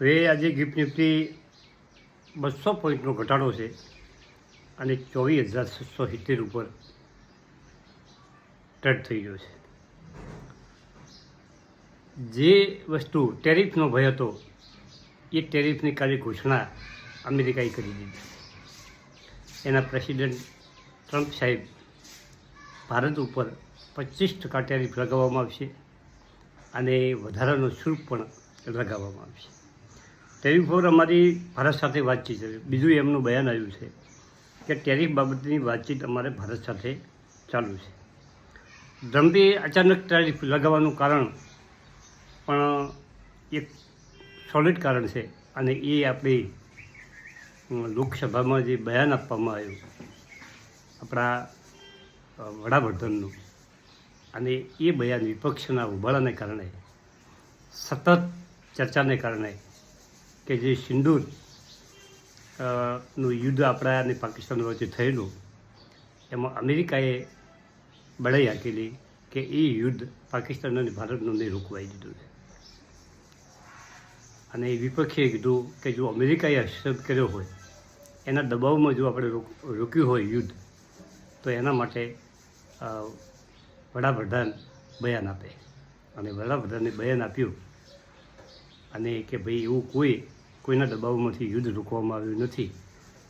હવે આજે gift Nifty બસો પોઈન્ટનો ઘટાડો છે અને ચોવીસ હજાર છસો સિત્તેર ઉપર ટ્રેડ થઈ ગયો છે. જે વસ્તુ ટેરિફનો ભય હતો, એ ટેરિફની કાલે ઘોષણા અમેરિકાએ કરી દીધી. એના પ્રેસિડેન્ટ ટ્રમ્પ સાહેબ ભારત ઉપર પચીસ ટકા ટેરિફ લગાવવામાં આવશે અને વધારાનો શુલ્ક પણ લગાવવામાં આવશે. ટેરિફ પર અમારી ભારત સાથે વાતચીત છે. બીજું એમનું બયાન આવ્યું છે કે ટેરિફ બાબતની વાતચીત અમારે ભારત સાથે ચાલુ છે. ટ્રમ્પે અચાનક ટેરિફ લગાવવાનું કારણ પણ એક સોલિડ કારણ છે અને એ આપણી લોકસભામાં જે બયાન આપવામાં આવ્યું, આપણા વડાપ્રધાનનું, અને એ બયાન વિપક્ષના ઉભાળાને કારણે, સતત ચર્ચાને કારણે કે જે સિંદૂરનું યુદ્ધ આપણા અને પાકિસ્તાન વચ્ચે થયેલું, એમાં અમેરિકાએ બળાઈ આપેલી કે એ યુદ્ધ પાકિસ્તાન અને ભારતનું નહીં રોકવાઈ દીધું છે. અને વિપક્ષે કીધું કે જો અમેરિકાએ હસ્તક્ષેપ કર્યો હોય, એના દબાવમાં જો આપણે રોક્યું હોય યુદ્ધ, તો એના માટે વડાપ્રધાન બયાન આપે. અને વડાપ્રધાને બયાન આપ્યું અને કે ભાઈ એવું કોઈ, કોઈના દબાવમાંથી યુદ્ધ રોકવામાં આવ્યું નથી.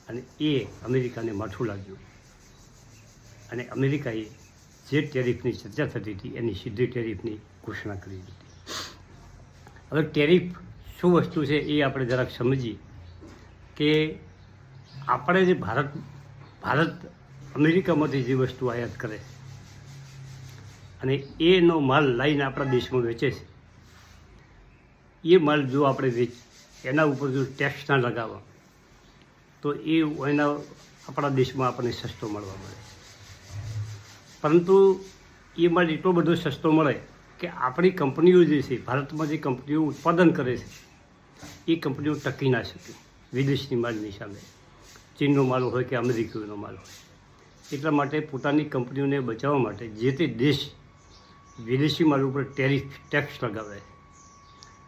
અને એ અમેરિકાને માઠું લાગ્યું. અને અમેરિકાએ જે ટેરિફની ચર્ચા થતી હતી, એની સીધી ટેરિફની ઘોષણા કરી દીધી. હવે ટેરિફ શું વસ્તુ છે એ આપણે જરાક સમજીએ કે આપણે જે ભારત ભારત અમેરિકામાંથી જે વસ્તુ આયાત કરે અને એનો માલ લાવીને આપણા દેશમાં વેચે છે. એ માલ જો આપણે વેચ એના ઉપર જો ટેક્સ ના લગાવવા તો એના આપણા દેશમાં આપણને સસ્તો મળવા મળે. પરંતુ એ માલ એટલો બધો સસ્તો મળે કે આપણી કંપનીઓ જે છે, ભારતમાં જે કંપનીઓ ઉત્પાદન કરે છે, એ કંપનીઓ ટકી ના શકે વિદેશની માલની સામે. ચીનનો માલ હોય કે અમેરિકનો માલ હોય. એટલા માટે પોતાની કંપનીઓને બચાવવા માટે જે તે દેશ વિદેશી માલ ઉપર ટેરિફ ટેક્સ લગાવે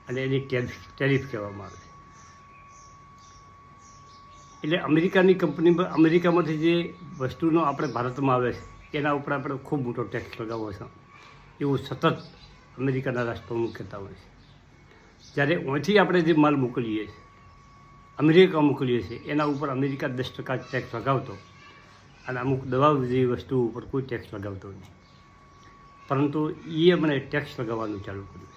અને એની ટેરિફ કહેવામાં આવે. એટલે અમેરિકાની કંપની અમેરિકામાંથી જે વસ્તુનો આપણે ભારતમાં આવે છે, એના ઉપર આપણે ખૂબ મોટો ટેક્સ લગાવવો છે. એવું સતત અમેરિકાના રાષ્ટ્રપ્રમુખ કહેતા હોય છે. જ્યારે અહીંથી આપણે જે માલ મોકલીએ છીએ, અમેરિકા મોકલીએ છીએ, એના ઉપર અમેરિકા દસ ટકા ટેક્સ લગાવતો અને અમુક દવાઓ જેવી વસ્તુ ઉપર કોઈ ટેક્સ લગાવતો નહીં. પરંતુ એ અમને ટેક્સ લગાવવાનું ચાલુ કર્યું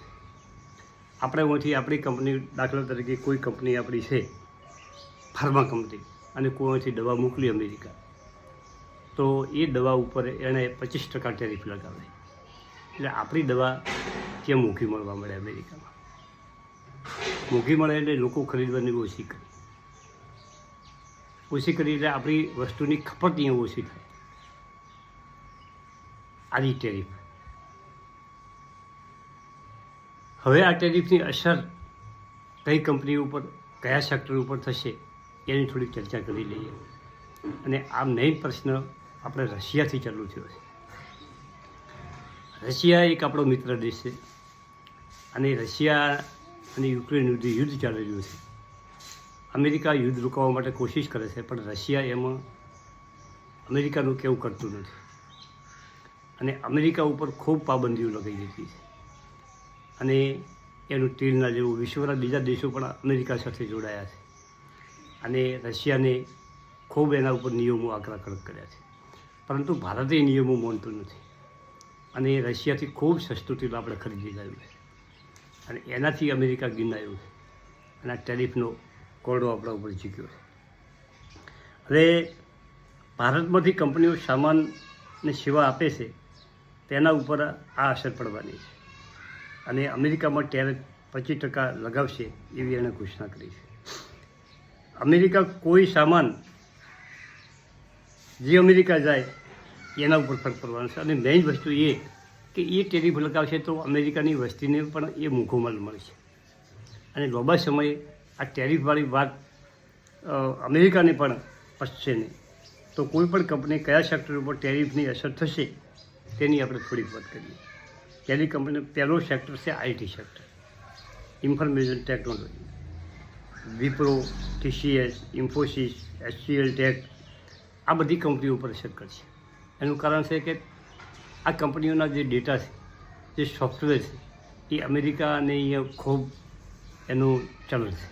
આપણે અહીંથી આપણી કંપની દાખલા તરીકે કોઈ કંપની આપણી છે, ફાર્મા કંપની, અને કોઈ અહીંથી દવા મોકલી અમેરિકા. તો એ દવા ઉપર એણે પચીસ ટકા ટેરિફ લગાવે એટલે આપણી દવા ત્યાં મોંઘી મળવા મળે અમેરિકામાં? મોંઘી મળે એટલે લોકો ખરીદવાની ઓછી કરે. ઓછી કરી એટલે આપણી વસ્તુની ખપત અહીંયા ઓછી થાય. આવી ટેરિફ. હવે આ ટેરિફની અસર કઈ કંપની ઉપર, કયા સેક્ટર ઉપર થશે, એની થોડી ચર્ચા કરી લઈએ. અને આ મેઇન પ્રશ્ન આપણે રશિયાથી ચાલુ થયો છે. રશિયા એક આપણો મિત્ર દેશ છે. અને રશિયા અને યુક્રેન યુદ્ધ યુદ્ધ ચાલી રહ્યું છે. અમેરિકા યુદ્ધ રોકાવા માટે કોશિશ કરે છે, પણ રશિયા એમાં અમેરિકાનું કેવું કરતું નથી. અને અમેરિકા ઉપર ખૂબ પાબંદીઓ લગાવી દીધી છે. અને એનું તેલના જેવું વિશ્વના બીજા દેશો પણ અમેરિકા સાથે જોડાયા છે. અને રશિયાને ખૂબ એના ઉપર નિયમો આકરા કડક કર્યા છે. પરંતુ ભારતે એ નિયમો માનતું નથી. અને રશિયાથી ખૂબ સસ્તું તેલ આપણે ખરીદી લાવ્યું છે. અને એનાથી અમેરિકા ગિનાયું છે. અને આ ટેરિફનો કોરડો આપણા ઉપર ચૂક્યો છે. હવે ભારતમાંથી કંપનીઓ સામાનને સેવા આપે છે, તેના ઉપર આ અસર પડવાની છે. અને અમેરિકામાં ટેરિફ પચીસ ટકા લગાવશે એવી એણે ઘોષણા કરી છે. અમેરિકા કોઈ સામાન જે અમેરિકા જાય, એના ઉપર ફરક પડવાનો છે. અને મેઇન વસ્તુ એ કે એ ટેરિફ લગાવશે તો અમેરિકાની વસ્તીને પણ એ મોંઘો માલ મળશે. અને લાંબા સમયે આ ટેરિફવાળી વાત અમેરિકાને પણ પચશે નહીં. તો કોઈ પણ કંપની કયા સેક્ટર ઉપર ટેરિફની અસર થશે, તેની આપણે થોડીક વાત કરીએ. પહેલી પહેલો સેક્ટર છે IT sector information technology Wipro TCS Infosys HCL tech આ બધી કંપનીઓ ઉપર અસર કરશે એનું કારણ છે કે આ કંપનીઓના જે ડેટા છે, જે સોફ્ટવેર છે, એ અમેરિકા અને અહીંયા ખૂબ એનું ચલણ છે.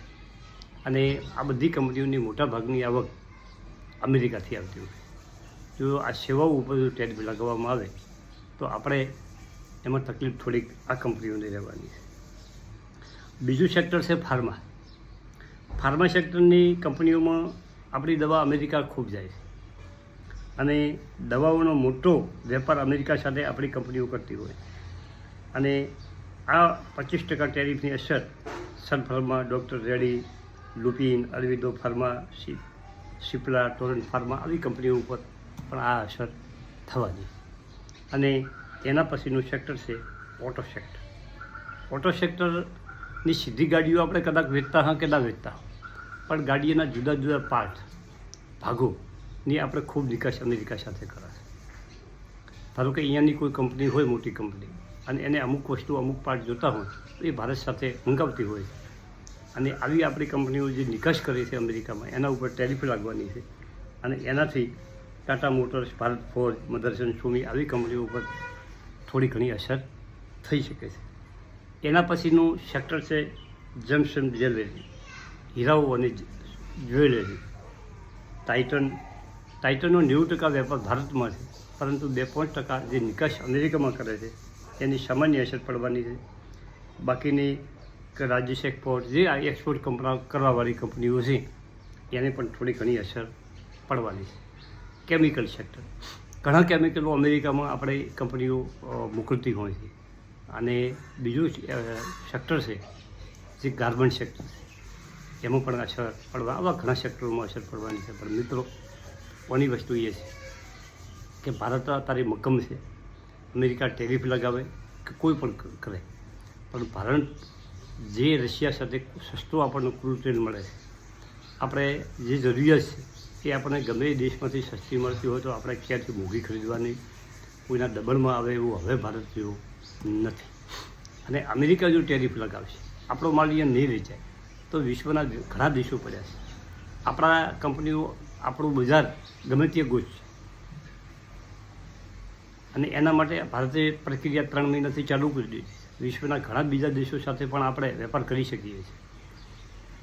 અને આ બધી કંપનીઓની મોટાભાગની આવક અમેરિકાથી આવતી હોય જો આ સેવાઓ ઉપર જો ટેક્સ લગાવવામાં આવે, તો આપણે એમાં તકલીફ થોડીક આ કંપનીઓને રહેવાની છે. બીજું સેક્ટર છે ફાર્મા ફાર્મા સેક્ટરની કંપનીઓમાં આપણી દવા અમેરિકા ખૂબ જાય છે. અને દવાઓનો મોટો વેપાર અમેરિકા સાથે આપણી કંપનીઓ કરતી હોય. અને આ પચીસ ટકા ટેરિફની અસર સન ફાર્મા, ડૉક્ટર રેડી, લુપિન, અરવિંદો ફાર્મા સિપ્લા ટોરન્ટ ફાર્મા, આવી કંપનીઓ ઉપર પણ આ અસર થવાની અને એના પછીનું સેક્ટર છે ઓટો સેક્ટર ઓટો સેક્ટરની સીધી ગાડીઓ આપણે કદાચ વેચતા હા કે ના વેચતા પણ ગાડીના જુદા જુદા પાર્ટ ભાગોની આપણે ખૂબ નિકાસ અમેરિકા સાથે કરાશે. ધારો કે અહીંયાની કોઈ કંપની હોય, મોટી કંપની અને એને અમુક વસ્તુ, અમુક પાર્ટ જોતા હોય, તો એ ભારત સાથે મંગાવતી હોય અને આવી આપણી કંપનીઓ જે નિકાસ કરે છે અમેરિકામાં, એના ઉપર ટેરિફ લાગવાની છે. અને એનાથી ટાટા મોટર્સ, ભારત ફોર્જ મધરસન સુમી આવી કંપનીઓ ઉપર થોડી ઘણી અસર થઈ શકે છે. એના પછીનું સેક્ટર છે જમ્પસન જ્વેલરી હીરાઓ અને જ્વેલરી ટાઇટન ટાઇટનનો નેવું ટકા વેપાર ભારતમાં છે, પરંતુ બે પાંચ ટકા જે નિકાસ અમેરિકામાં કરે છે એની સામાન્ય અસર પડવાની છે. બાકીની રાજ્ય એક્સપોર્ટ જે આ એક્સપોર્ટ કંપના કરવાવાળી કંપનીઓ છે, એને પણ થોડી ઘણી અસર પડવાની છે. કેમિકલ સેક્ટર ઘણા કેમિકલો અમેરિકામાં આપણે કંપનીઓ મોકલતી હોય છે. અને બીજું સેક્ટર છે, જે ગાર્મેન્ટ સેક્ટર છે. એમાં પણ અસર પડવા, આવા ઘણા સેક્ટરોમાં અસર પડવાની છે. પણ મિત્રો, કોની વસ્તુ એ છે કે ભારત તારી મક્કમ છે. અમેરિકા ટેરિફ લગાવે કે કોઈ પણ કરે. પણ ભારત જે રશિયા સાથે સસ્તો આપણને ક્રૂડ તેલ મળે છે. આપણે જે જરૂરિયાત છે એ આપણને ગમે એ દેશમાંથી સસ્તી મળતી હોય તો આપણે ક્યાંથી મોંઘી ખરીદવાની? કોઈના દબણમાં આવે એવું હવે ભારત જેવું નથી. અને અમેરિકા જો ટેરિફ લગાવશે, આપણો માલ અહીંયા નહીં વેચાય, તો વિશ્વના ઘણા દેશો પડ્યા છે. આપણા કંપનીઓ, આપણું બજાર ગમે તે ગોચશે અને એના માટે ભારતે પ્રક્રિયા ત્રણ મહિનાથી ચાલુ કરી દીધી. વિશ્વના ઘણા બીજા દેશો સાથે પણ આપણે વેપાર કરી શકીએ છીએ.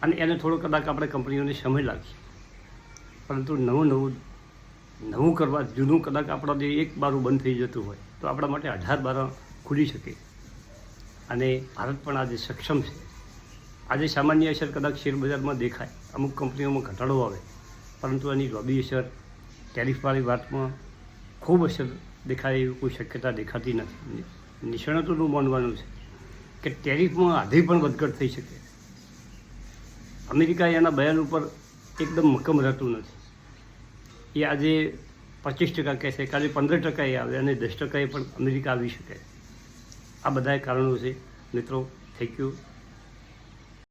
અને એને થોડો કદાચ આપણે કંપનીઓને સમય લાગશે. પરંતુ નવું નવું નવું કરવા, જૂનું કદાચ જે એક બારું બંધ થઈ જતું હોય, તો આપણા માટે અઢાર બારા ખુલી શકે. અને ભારત પણ આજે સક્ષમ છે. આજે સામાન્ય અસર કદાચ શેરબજારમાં દેખાય, અમુક કંપનીઓમાં ઘટાડો આવે, પરંતુ એની લોબી અસર, ટેરિફવાળી વાતમાં ખૂબ અસર દેખાય એવી કોઈ શક્યતા દેખાતી નથી. નિષ્ણાતોનું માનવાનું છે કે ટેરિફમાં આધી પણ વધઘટ થઈ શકે. અમેરિકા એના બયાન ઉપર એકદમ મક્કમ રહેતું નથી. એ આજે પચીસ ટકા કહેશે કાલે પંદર ટકા એ આવે અને દસ ટકાએ પણ અમેરિકા આવી શકે. આ બધા કારણો છે. મિત્રો થેન્ક યુ